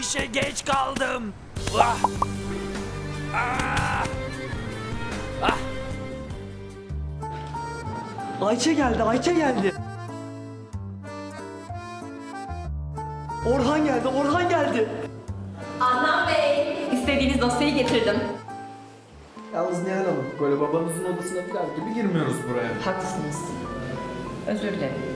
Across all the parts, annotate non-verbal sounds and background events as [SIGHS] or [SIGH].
İşe geç kaldım. Ah! Ah! Ah! Ayça geldi, Ayça geldi. Orhan geldi, Orhan geldi. Adnan Bey, istediğiniz dosyayı getirdim. Yalnız Nihal Hanım, böyle babanızın odasına girer gibi girmiyoruz buraya. Haklısınız. Özür dilerim.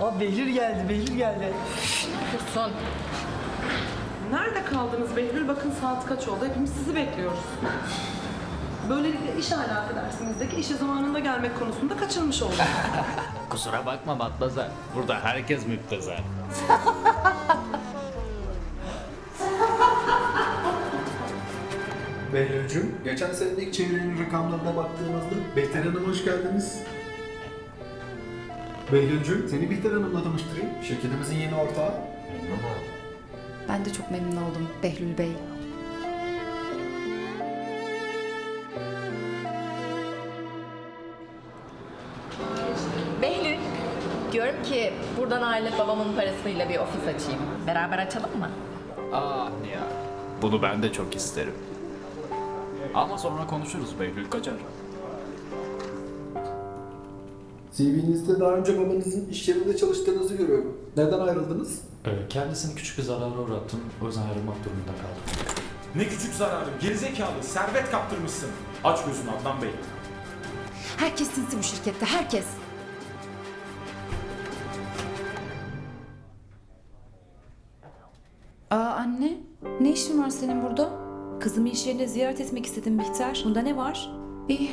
Aa Behlül geldi, Behlül geldi. Son. Nerede kaldınız Behlül? Bakın saat kaç oldu. Hepimiz sizi bekliyoruz. Böylelikle iş alakı dersimizdeki işe zamanında gelmek konusunda kaçırmış olduk. [LAUGHS] Kusura bakma Matlaza. Burada herkes müptezel. [LAUGHS] Behlül'cüm, geçen senedeki çevrenin rakamlarına baktığımızda Bihter Hanım hoş geldiniz. Behlül'cüm, seni Bihter Hanım'la tanıştırayım. Şirketimizin yeni ortağı. Ben de çok memnun oldum Behlül Bey. Behlül, diyorum ki buradan ayrılıp babamın parasıyla bir ofis açayım. Beraber açalım mı? Ah ya. Bunu ben de çok isterim. Ama sonra konuşuruz Behlül kaçar. CV'nizde daha önce babanızın iş yerinde çalıştığınızı görüyorum. Neden ayrıldınız? Ee, Kendisini küçük bir zarara uğrattım. O yüzden ayrılmak durumunda kaldım. Ne küçük zararım, gerizekalı, servet kaptırmışsın. Aç gözünü Adnan Bey. Herkes sinsi bu şirkette, herkes. Aa anne, ne işin var senin burada? Kızımı iş yerinde ziyaret etmek istedim Bihter. Bunda ne var? İyi,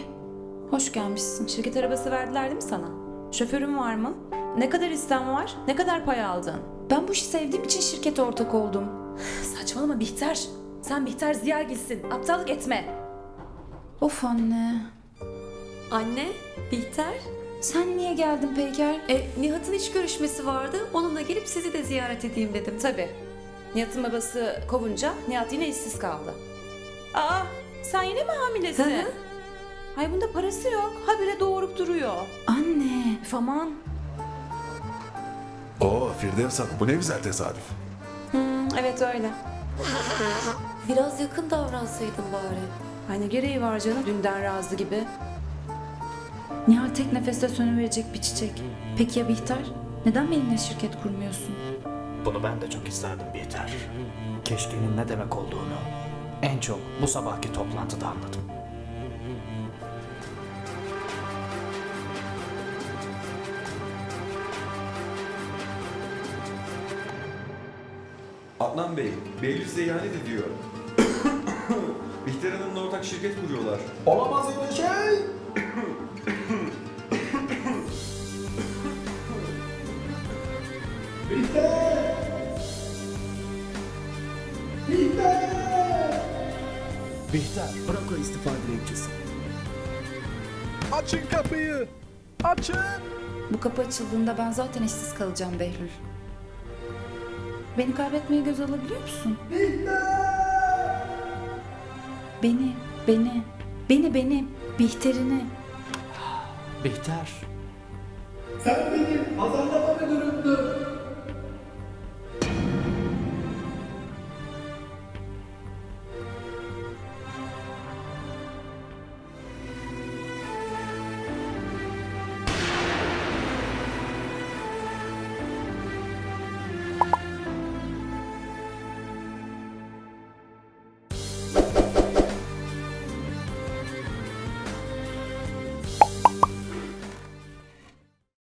hoş gelmişsin. Şirket arabası verdiler değil mi sana? Şoförün var mı? Ne kadar istem var? Ne kadar pay aldın? Ben bu işi sevdiğim için şirkete ortak oldum. [SIGHS] Saçmalama Bihter. Sen Bihter Ziyagil'sin. Aptallık etme. Of anne. Anne, Bihter. Sen niye geldin Peyker? E, Nihat'ın iş görüşmesi vardı. Onunla gelip sizi de ziyaret edeyim dedim. Tabii. Nihat'ın babası kovunca Nihat yine işsiz kaldı. Aa sen yine mi hamilesin? Ay bunda parası yok. Habire doğurup duruyor. Anne. Üf aman. Oo Firdevs Hanım bu ne güzel tesadüf. Hmm, evet öyle. Biraz yakın davransaydın bari. Ne gereği var canım dünden razı gibi. Nihal tek nefeste sönüverecek bir çiçek. Peki ya Bihter? Neden benimle şirket kurmuyorsun? Bunu ben de çok isterdim Bihter. Keşkenin ne demek olduğunu en çok bu sabahki toplantıda anladım. Adnan Bey, Behlül size ihanet ediyor. [COUGHS] Bihter Hanım'la ortak şirket kuruyorlar. Olamaz öyle şey! [COUGHS] Bihter! Bihter! Bihter bırak o istifa dilekçesi. Açın kapıyı! Açın! Bu kapı açıldığında ben zaten işsiz kalacağım Behlül. Beni kaybetmeye göz alabiliyor musun? Beni, beni, beni, beni, Bihter'ini. Bihter Sen benim pazarlama müdürümdün.